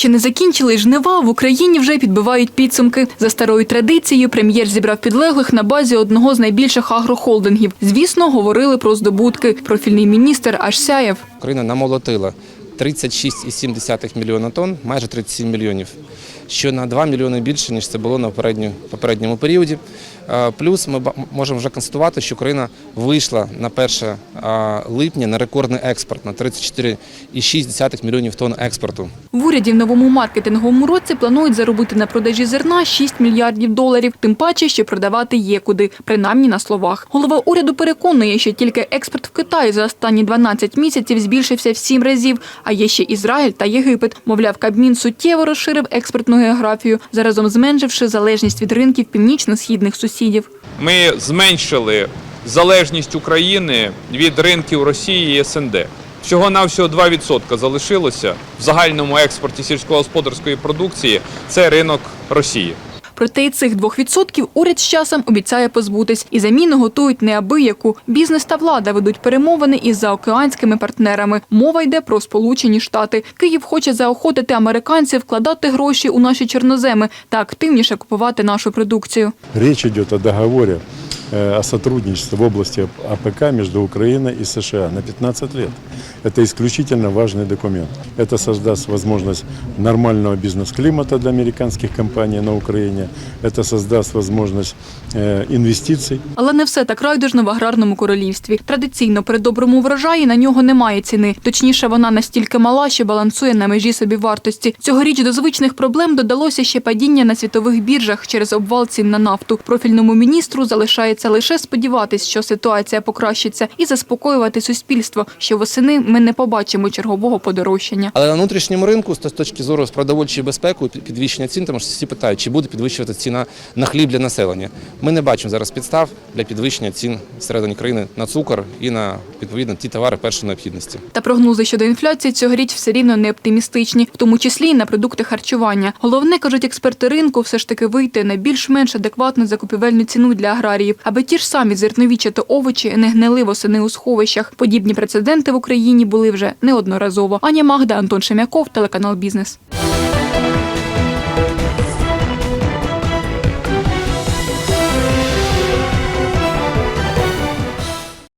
Ще не закінчили жнива, в Україні вже підбивають підсумки. За старою традицією прем'єр зібрав підлеглих на базі одного з найбільших агрохолдингів. Звісно, говорили про здобутки. Профільний міністр аж сяяв. Україна намолотила 36,7 мільйона тонн, майже 37 мільйонів, що на 2 мільйони більше, ніж це було на попередньому періоді. Е, Плюс ми можемо вже констатувати, що Україна вийшла на 1 е, липня на рекордний експорт на 34,6 мільйонів тонн експорту. В уряді в новому маркетинговому році планують заробити на продажі зерна 6 мільярдів доларів, тим паче, що продавати є куди, принаймні на словах. Голова уряду переконує, що тільки експорт в Китай за останні 12 місяців збільшився в 7 разів, а є ще Ізраїль та Єгипет. Мовляв, Кабмін суттєво розширив експортну географію, заразом зменшивши залежність від ринків північно-східних сусідів. Ми зменшили залежність України від ринків Росії і СНД. Всього навсього 2% залишилося в загальному експорті сільськогосподарської продукції. Це ринок Росії. Проте і цих 2% уряд з часом обіцяє позбутись. І заміну готують неабияку. Бізнес та влада ведуть перемовини із заокеанськими партнерами. Мова йде про Сполучені Штати. Київ хоче заохотити американців вкладати гроші у наші чорноземи та активніше купувати нашу продукцію. Річ йде о договоре э, о сотрудничестве в области АПК между Украиной и США на 15 лет. Это исключительно важный документ. Это создаст возможность нормального бизнес-климата для американских компаний на Украине. Это создаст возможность э, инвестиций. Але не все так райдужно в аграрному королівстві. Традиційно при доброму врожаї на нього немає ціни. Точніше, вона настільки мала, що балансує на межі собівартості. Цьогоріч до звичних проблем додалося ще падіння на світових біржах через обвал цін на нафту. Профільному міністру залишається лише сподіватись, що ситуація покращиться, і заспокоювати суспільство, що восени ми не побачимо чергового подорожчання. Але на внутрішньому ринку, з точки зору з продовольчої безпеки, підвищення цін, тому що всі питають, чи буде підвищувати ціна на хліб для населення. Ми не бачимо зараз підстав для підвищення цін всередині країни на цукор і на відповідно ті товари першої необхідності. Та прогнози щодо інфляції цьогоріч все рівно не оптимістичні, в тому числі і на продукти харчування. Головне, кажуть експерти ринку, все ж таки вийти на більш-менш адекватну закупівельну ціну для аграріїв, аби ті ж самі зерновічі та овочі не гнили восени у сховищах. Подібні прецеденти в Україні були вже неодноразово. Аня Магда, Антон Шемяков, телеканал Бізнес.